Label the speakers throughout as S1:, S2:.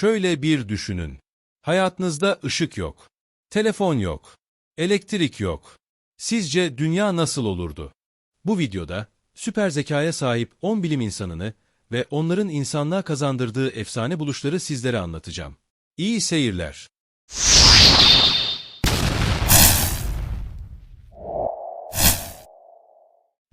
S1: Şöyle bir düşünün. Hayatınızda ışık yok. Telefon yok. Elektrik yok. Sizce dünya nasıl olurdu? Bu videoda süper zekaya sahip 10 bilim insanını ve onların insanlığa kazandırdığı efsane buluşları sizlere anlatacağım. İyi seyirler.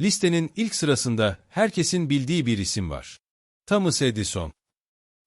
S1: Listenin ilk sırasında herkesin bildiği bir isim var. Thomas Edison.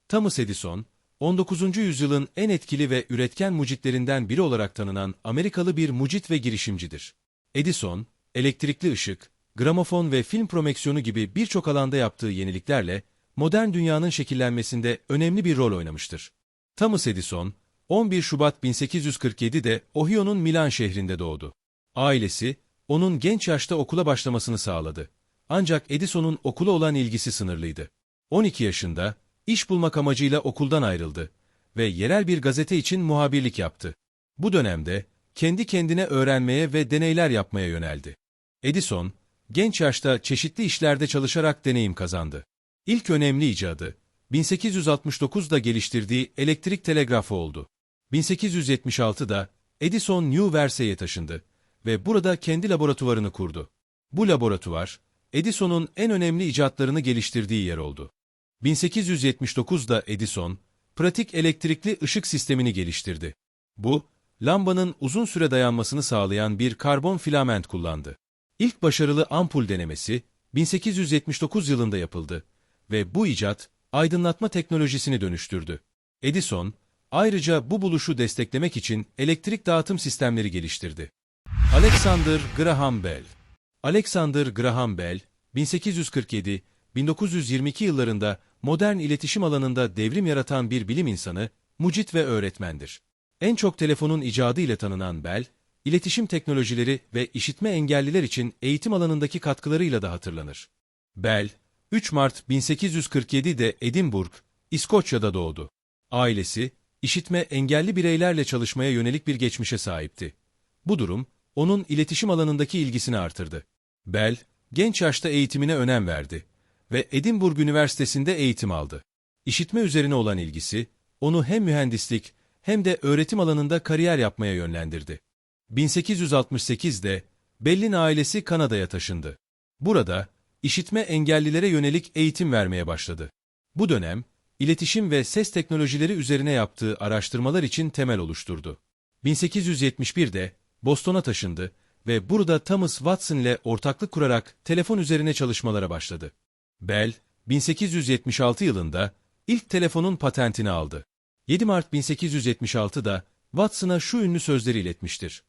S1: Thomas Edison, 19. yüzyılın en etkili ve üretken mucitlerinden biri olarak tanınan Amerikalı bir mucit ve girişimcidir. Edison, elektrikli ışık, gramofon ve film promeksiyonu gibi birçok alanda yaptığı yeniliklerle modern dünyanın şekillenmesinde önemli bir rol oynamıştır. Thomas Edison, 11 Şubat 1847'de Ohio'nun Milan şehrinde doğdu. Ailesi, onun genç yaşta okula başlamasını sağladı. Ancak Edison'un okula olan ilgisi sınırlıydı. 12 yaşında, iş bulmak amacıyla okuldan ayrıldı ve yerel bir gazete için muhabirlik yaptı. Bu dönemde, kendi kendine öğrenmeye ve deneyler yapmaya yöneldi. Edison, genç yaşta çeşitli işlerde çalışarak deneyim kazandı. İlk önemli icadı, 1869'da geliştirdiği elektrik telegrafı oldu. 1876'da Edison New Jersey'ye taşındı ve burada kendi laboratuvarını kurdu. Bu laboratuvar, Edison'un en önemli icatlarını geliştirdiği yer oldu. 1879'da Edison, pratik elektrikli ışık sistemini geliştirdi. Bu, lambanın uzun süre dayanmasını sağlayan bir karbon filament kullandı. İlk başarılı ampul denemesi, 1879 yılında yapıldı ve bu icat, aydınlatma teknolojisini dönüştürdü. Edison, ayrıca bu buluşu desteklemek için elektrik dağıtım sistemleri geliştirdi. Alexander Graham Bell Alexander Graham Bell, 1847-1922 yıllarında modern iletişim alanında devrim yaratan bir bilim insanı, mucit ve öğretmendir. En çok telefonun icadı ile tanınan Bell, iletişim teknolojileri ve işitme engelliler için eğitim alanındaki katkılarıyla da hatırlanır. Bell, 3 Mart 1847'de Edinburgh, İskoçya'da doğdu. Ailesi, işitme engelli bireylerle çalışmaya yönelik bir geçmişe sahipti. Bu durum, onun iletişim alanındaki ilgisini artırdı. Bell, genç yaşta eğitimine önem verdi ve Edinburgh Üniversitesi'nde eğitim aldı. İşitme üzerine olan ilgisi, onu hem mühendislik hem de öğretim alanında kariyer yapmaya yönlendirdi. 1868'de Bell'in ailesi Kanada'ya taşındı. Burada, işitme engellilere yönelik eğitim vermeye başladı. Bu dönem, iletişim ve ses teknolojileri üzerine yaptığı araştırmalar için temel oluşturdu. 1871'de Boston'a taşındı ve burada Thomas Watson ile ortaklık kurarak telefon üzerine çalışmalara başladı. Bell, 1876 yılında ilk telefonun patentini aldı. 7 Mart 1876'da Watson'a şu ünlü sözleri iletmiştir.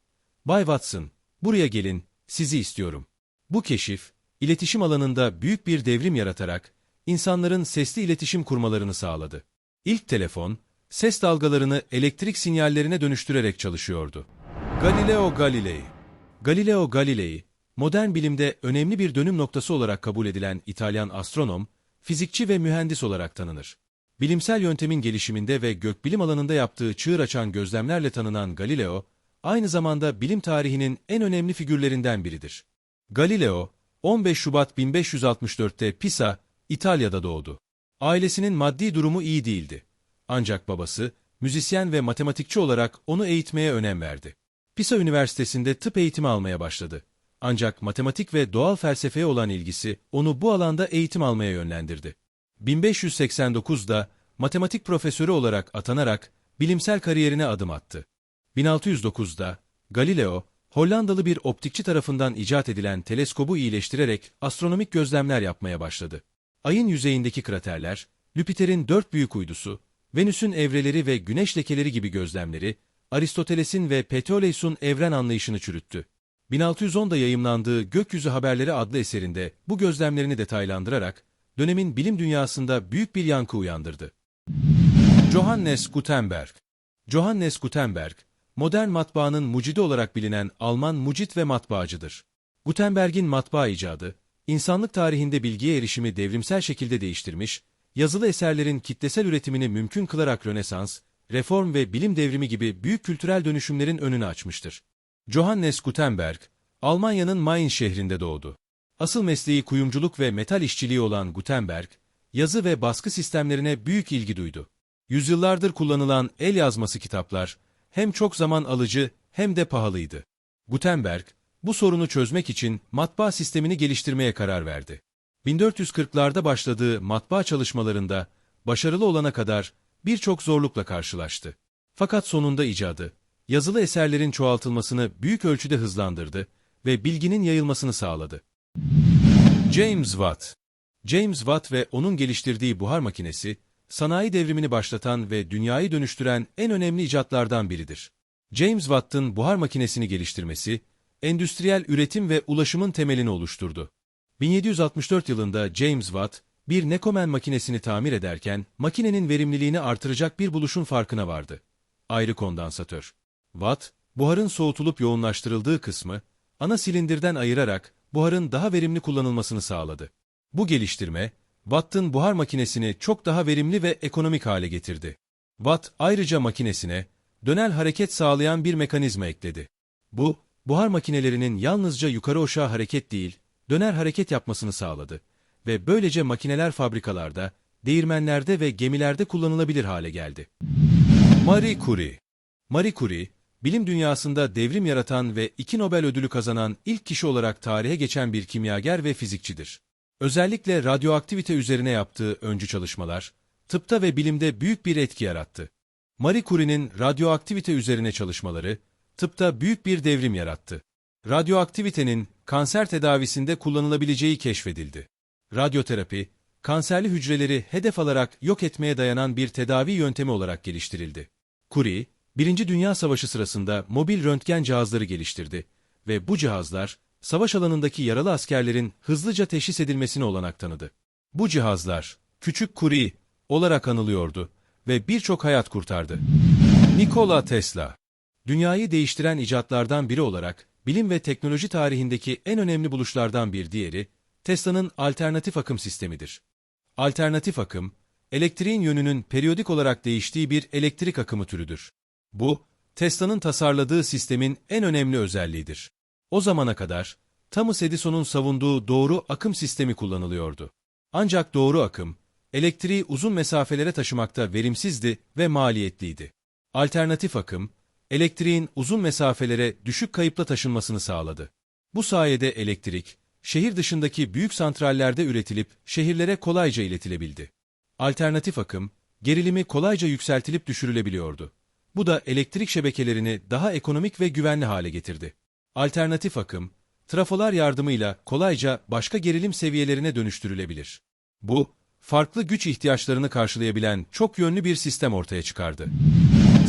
S1: Bay Watson, buraya gelin, sizi istiyorum. Bu keşif, iletişim alanında büyük bir devrim yaratarak insanların sesli iletişim kurmalarını sağladı. İlk telefon, ses dalgalarını elektrik sinyallerine dönüştürerek çalışıyordu. Galileo Galilei Galileo Galilei, modern bilimde önemli bir dönüm noktası olarak kabul edilen İtalyan astronom, fizikçi ve mühendis olarak tanınır. Bilimsel yöntemin gelişiminde ve gökbilim alanında yaptığı çığır açan gözlemlerle tanınan Galileo, aynı zamanda bilim tarihinin en önemli figürlerinden biridir. Galileo, 15 Şubat 1564'te Pisa, İtalya'da doğdu. Ailesinin maddi durumu iyi değildi. Ancak babası, müzisyen ve matematikçi olarak onu eğitmeye önem verdi. Pisa Üniversitesi'nde tıp eğitimi almaya başladı. Ancak matematik ve doğal felsefeye olan ilgisi onu bu alanda eğitim almaya yönlendirdi. 1589'da matematik profesörü olarak atanarak bilimsel kariyerine adım attı. 1609'da Galileo, Hollandalı bir optikçi tarafından icat edilen teleskobu iyileştirerek astronomik gözlemler yapmaya başladı. Ayın yüzeyindeki kraterler, Jüpiter'in dört büyük uydusu, Venüs'ün evreleri ve güneş lekeleri gibi gözlemleri, Aristoteles'in ve Ptolemeus'un evren anlayışını çürüttü. 1610'da yayımlandığı Gökyüzü Haberleri adlı eserinde bu gözlemlerini detaylandırarak dönemin bilim dünyasında büyük bir yankı uyandırdı. Johannes Gutenberg Johannes Gutenberg, modern matbaanın mucidi olarak bilinen Alman mucit ve matbaacıdır. Gutenberg'in matbaa icadı, insanlık tarihinde bilgiye erişimi devrimsel şekilde değiştirmiş, yazılı eserlerin kitlesel üretimini mümkün kılarak Rönesans, reform ve bilim devrimi gibi büyük kültürel dönüşümlerin önünü açmıştır. Johannes Gutenberg, Almanya'nın Main şehrinde doğdu. Asıl mesleği kuyumculuk ve metal işçiliği olan Gutenberg, yazı ve baskı sistemlerine büyük ilgi duydu. Yüzyıllardır kullanılan el yazması kitaplar hem çok zaman alıcı hem de pahalıydı. Gutenberg, bu sorunu çözmek için matbaa sistemini geliştirmeye karar verdi. 1440'larda başladığı matbaa çalışmalarında başarılı olana kadar birçok zorlukla karşılaştı. Fakat sonunda icadı, yazılı eserlerin çoğaltılmasını büyük ölçüde hızlandırdı ve bilginin yayılmasını sağladı. James Watt James Watt ve onun geliştirdiği buhar makinesi, sanayi devrimini başlatan ve dünyayı dönüştüren en önemli icatlardan biridir. James Watt'ın buhar makinesini geliştirmesi, endüstriyel üretim ve ulaşımın temelini oluşturdu. 1764 yılında James Watt, bir Necoman makinesini tamir ederken makinenin verimliliğini artıracak bir buluşun farkına vardı. Ayrı kondansatör. Watt, buharın soğutulup yoğunlaştırıldığı kısmı, ana silindirden ayırarak buharın daha verimli kullanılmasını sağladı. Bu geliştirme, Watt'ın buhar makinesini çok daha verimli ve ekonomik hale getirdi. Watt ayrıca makinesine dönel hareket sağlayan bir mekanizma ekledi. Bu, buhar makinelerinin yalnızca yukarı aşağı hareket değil, döner hareket yapmasını sağladı ve böylece makineler fabrikalarda, değirmenlerde ve gemilerde kullanılabilir hale geldi. Marie Curie Marie Curie, bilim dünyasında devrim yaratan ve iki Nobel ödülü kazanan ilk kişi olarak tarihe geçen bir kimyager ve fizikçidir. Özellikle radyoaktivite üzerine yaptığı öncü çalışmalar, tıpta ve bilimde büyük bir etki yarattı. Marie Curie'nin radyoaktivite üzerine çalışmaları, tıpta büyük bir devrim yarattı. Radyoaktivitenin kanser tedavisinde kullanılabileceği keşfedildi. Radyoterapi, kanserli hücreleri hedef alarak yok etmeye dayanan bir tedavi yöntemi olarak geliştirildi. Curie, Birinci Dünya Savaşı sırasında mobil röntgen cihazları geliştirdi ve bu cihazlar, savaş alanındaki yaralı askerlerin hızlıca teşhis edilmesine olanak tanıdı. Bu cihazlar, Küçük Curie olarak anılıyordu ve birçok hayat kurtardı. Nikola Tesla Dünyayı değiştiren icatlardan biri olarak, bilim ve teknoloji tarihindeki en önemli buluşlardan bir diğeri, Tesla'nın alternatif akım sistemidir. Alternatif akım, elektriğin yönünün periyodik olarak değiştiği bir elektrik akımı türüdür. Bu, Tesla'nın tasarladığı sistemin en önemli özelliğidir. O zamana kadar, Thomas Edison'un savunduğu doğru akım sistemi kullanılıyordu. Ancak doğru akım, elektriği uzun mesafelere taşımakta verimsizdi ve maliyetliydi. Alternatif akım, elektriğin uzun mesafelere düşük kayıpla taşınmasını sağladı. Bu sayede elektrik, şehir dışındaki büyük santrallerde üretilip şehirlere kolayca iletilebildi. Alternatif akım, gerilimi kolayca yükseltilip düşürülebiliyordu. Bu da elektrik şebekelerini daha ekonomik ve güvenli hale getirdi. Alternatif akım, trafolar yardımıyla kolayca başka gerilim seviyelerine dönüştürülebilir. Bu, farklı güç ihtiyaçlarını karşılayabilen çok yönlü bir sistem ortaya çıkardı.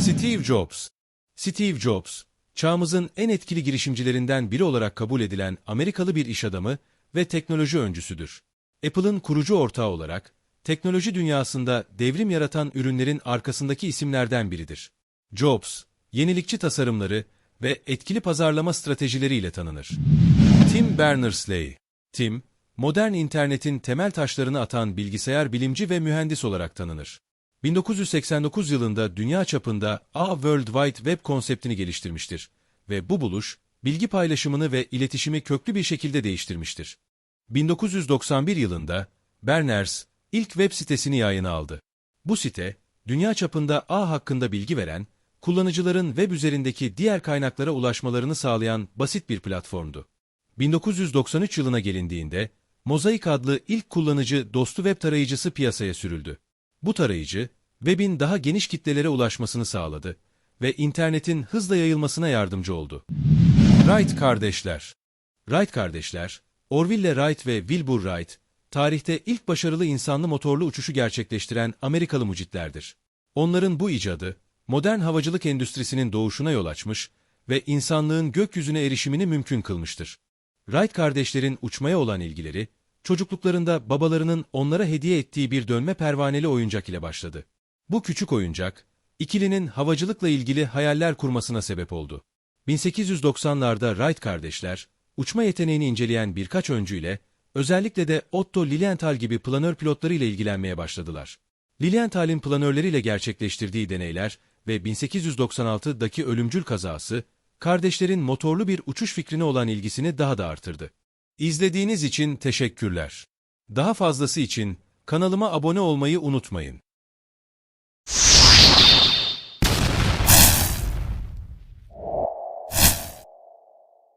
S1: Steve Jobs Steve Jobs, çağımızın en etkili girişimcilerinden biri olarak kabul edilen Amerikalı bir iş adamı ve teknoloji öncüsüdür. Apple'ın kurucu ortağı olarak, teknoloji dünyasında devrim yaratan ürünlerin arkasındaki isimlerden biridir. Jobs, yenilikçi tasarımları ve etkili pazarlama stratejileriyle tanınır. Tim Berners-Lee Tim, modern internetin temel taşlarını atan bilgisayar bilimci ve mühendis olarak tanınır. 1989 yılında dünya çapında A World Wide Web konseptini geliştirmiştir ve bu buluş, bilgi paylaşımını ve iletişimi köklü bir şekilde değiştirmiştir. 1991 yılında Berners ilk web sitesini yayına aldı. Bu site, dünya çapında ağ hakkında bilgi veren, kullanıcıların web üzerindeki diğer kaynaklara ulaşmalarını sağlayan basit bir platformdu. 1993 yılına gelindiğinde, Mosaic adlı ilk kullanıcı dostu web tarayıcısı piyasaya sürüldü. Bu tarayıcı, webin daha geniş kitlelere ulaşmasını sağladı ve internetin hızla yayılmasına yardımcı oldu. Wright kardeşler Wright kardeşler, Orville Wright ve Wilbur Wright, tarihte ilk başarılı insanlı motorlu uçuşu gerçekleştiren Amerikalı mucitlerdir. Onların bu icadı, modern havacılık endüstrisinin doğuşuna yol açmış ve insanlığın gökyüzüne erişimini mümkün kılmıştır. Wright kardeşlerin uçmaya olan ilgileri, çocukluklarında babalarının onlara hediye ettiği bir dönme pervaneli oyuncak ile başladı. Bu küçük oyuncak, ikilinin havacılıkla ilgili hayaller kurmasına sebep oldu. 1890'larda Wright kardeşler, uçma yeteneğini inceleyen birkaç öncüyle, özellikle de Otto Lilienthal gibi planör pilotlarıyla ilgilenmeye başladılar. Lilienthal'in planörleriyle gerçekleştirdiği deneyler ve 1896'daki ölümcül kazası, kardeşlerin motorlu bir uçuş fikrine olan ilgisini daha da artırdı. İzlediğiniz için teşekkürler. Daha fazlası için kanalıma abone olmayı unutmayın.